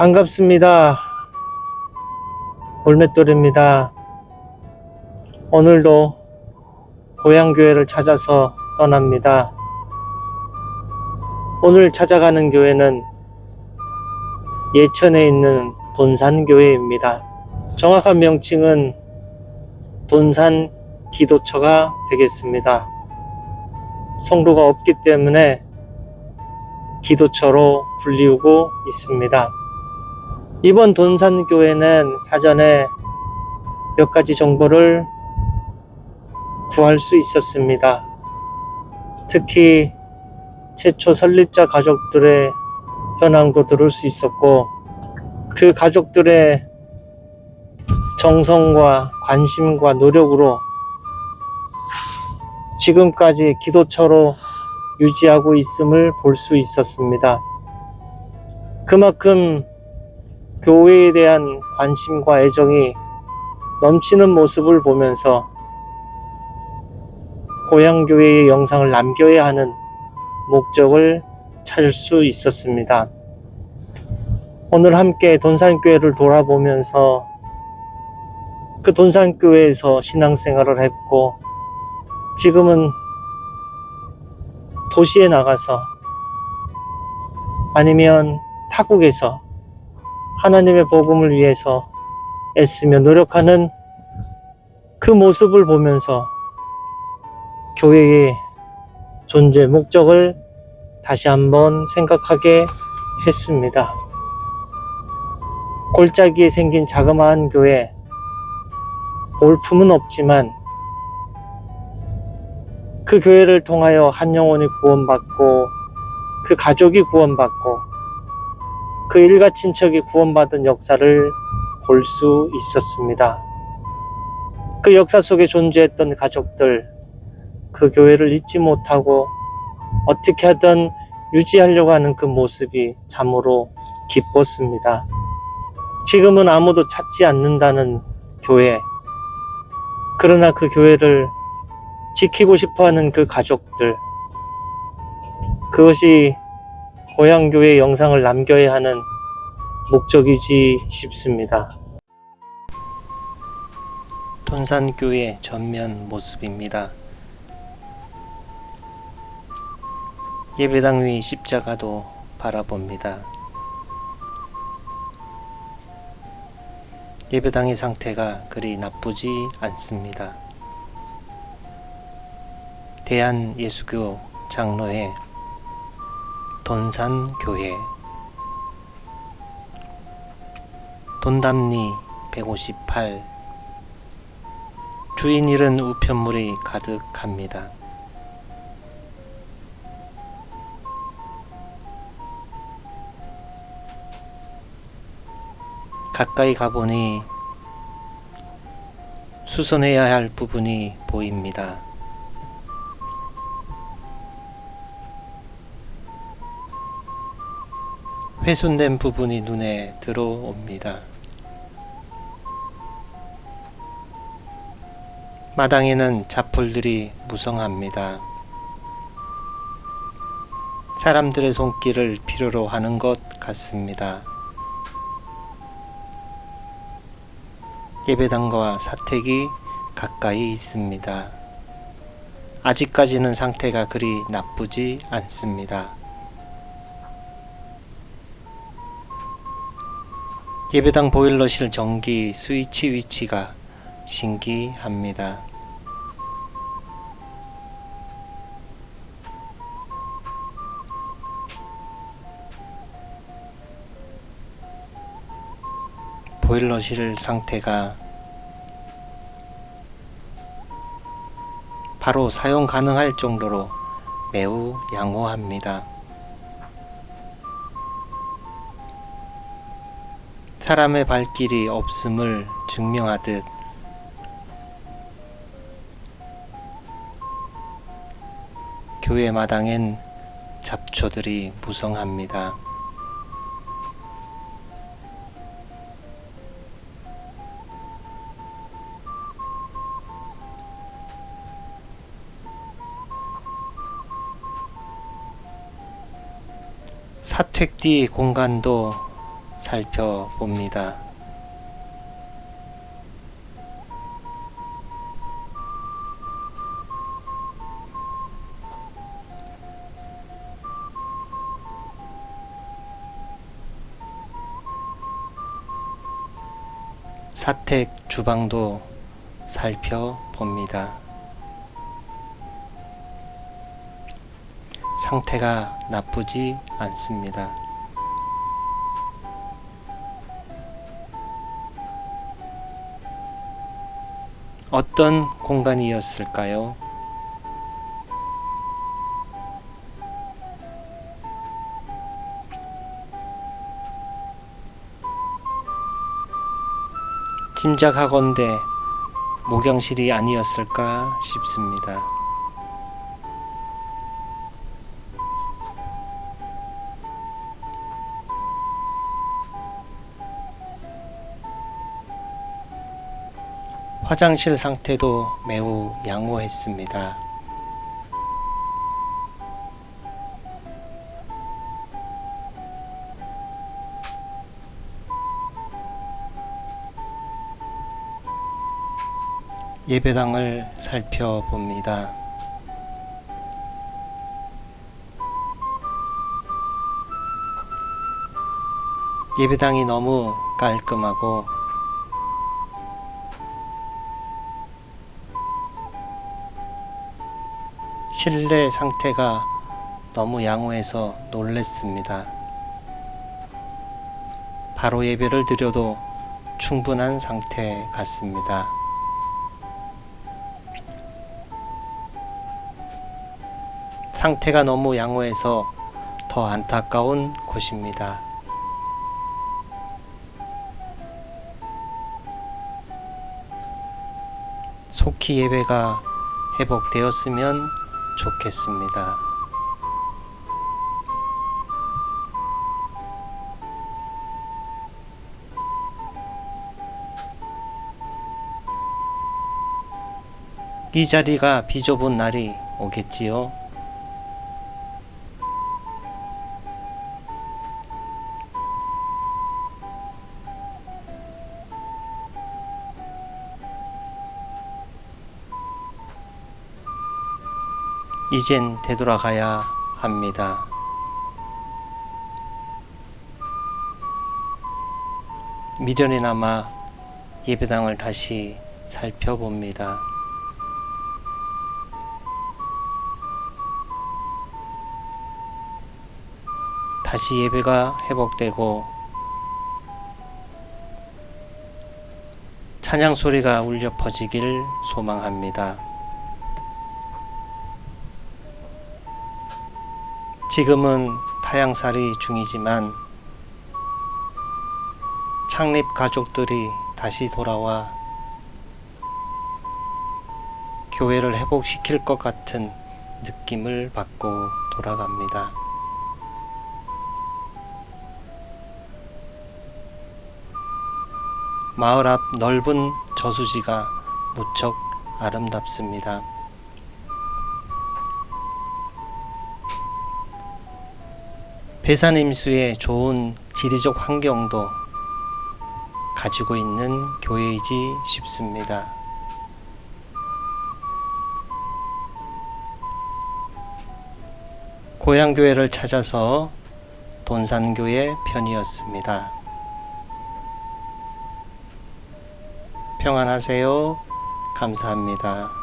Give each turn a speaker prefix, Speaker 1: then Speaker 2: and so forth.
Speaker 1: 반갑습니다. 물맷돌입니다. 오늘도 고향교회를 찾아서 떠납니다. 오늘 찾아가는 교회는 예천에 있는 돈산교회입니다. 정확한 명칭은 돈산 기도처가 되겠습니다. 성도가 없기 때문에 기도처로 불리우고 있습니다. 이번 돈산교회는 사전에 몇 가지 정보를 구할 수 있었습니다. 특히 최초 설립자 가족들의 현황도 들을 수 있었고, 그 가족들의 정성과 관심과 노력으로 지금까지 기도처로 유지하고 있음을 볼 수 있었습니다. 그만큼 교회에 대한 관심과 애정이 넘치는 모습을 보면서 고향교회의 영상을 남겨야 하는 목적을 찾을 수 있었습니다. 오늘 함께 돈산교회를 돌아보면서 그 돈산교회에서 신앙생활을 했고 지금은 도시에 나가서 아니면 타국에서 하나님의 복음을 위해서 애쓰며 노력하는 그 모습을 보면서 교회의 존재 목적을 다시 한번 생각하게 했습니다. 골짜기에 생긴 자그마한 교회, 볼품은 없지만 그 교회를 통하여 한 영혼이 구원받고 그 가족이 구원받고 그 일가 친척이 구원받은 역사를 볼 수 있었습니다. 그 역사 속에 존재했던 가족들, 그 교회를 잊지 못하고 어떻게 하든 유지하려고 하는 그 모습이 참으로 기뻤습니다. 지금은 아무도 찾지 않는다는 교회. 그러나 그 교회를 지키고 싶어 하는 그 가족들. 그것이 고향교회 영상을 남겨야 하는 목적이지 싶습니다. 돈산교회 전면 모습입니다. 예배당 위 십자가도 바라봅니다. 예배당의 상태가 그리 나쁘지 않습니다. 대한 예수교 장로회 돈산교회 돈담리 158 주인 잃은 우편물이 가득합니다. 가까이 가보니 수선해야 할 부분이 보입니다. 훼손된 부분이 눈에 들어옵니다. 마당에는 잡풀들이 무성합니다. 사람들의 손길을 필요로 하는 것 같습니다. 예배당과 사택이 가까이 있습니다. 아직까지는 상태가 그리 나쁘지 않습니다. 예배당 보일러실 전기 스위치 위치가 신기합니다. 보일러실 상태가 바로 사용 가능할 정도로 매우 양호합니다. 사람의 발길이 없음을 증명하듯 교회 마당엔 잡초들이 무성합니다. 사택 뒤 공간도
Speaker 2: 살펴봅니다. 사택 주방도 살펴봅니다. 상태가 나쁘지 않습니다. 어떤 공간이었을까요? 짐작하건대 목욕실이 아니었을까 싶습니다. 화장실 상태도 매우 양호했습니다. 예배당을 살펴봅니다. 예배당이 너무 깔끔하고 실내 상태가 너무 양호해서 놀랬습니다. 바로 예배를 드려도 충분한 상태 같습니다. 상태가 너무 양호해서 더 안타까운 곳입니다. 속히 예배가 회복되었으면 좋겠습니다. 이 자리가 비좁은 날이 오겠지요. 이젠 되돌아가야 합니다. 미련이 남아 예배당을 다시 살펴봅니다. 다시 예배가 회복되고 찬양 소리가 울려 퍼지길 소망합니다. 지금은 타양살이 중이지만 창립 가족들이 다시 돌아와 교회를 회복시킬 것 같은 느낌을 받고 돌아갑니다. 마을 앞 넓은 저수지가 무척 아름답습니다. 배산임수의 좋은 지리적 환경도 가지고 있는 교회이지 싶습니다. 고향교회를 찾아서 돈산교회 편이었습니다. 평안하세요. 감사합니다.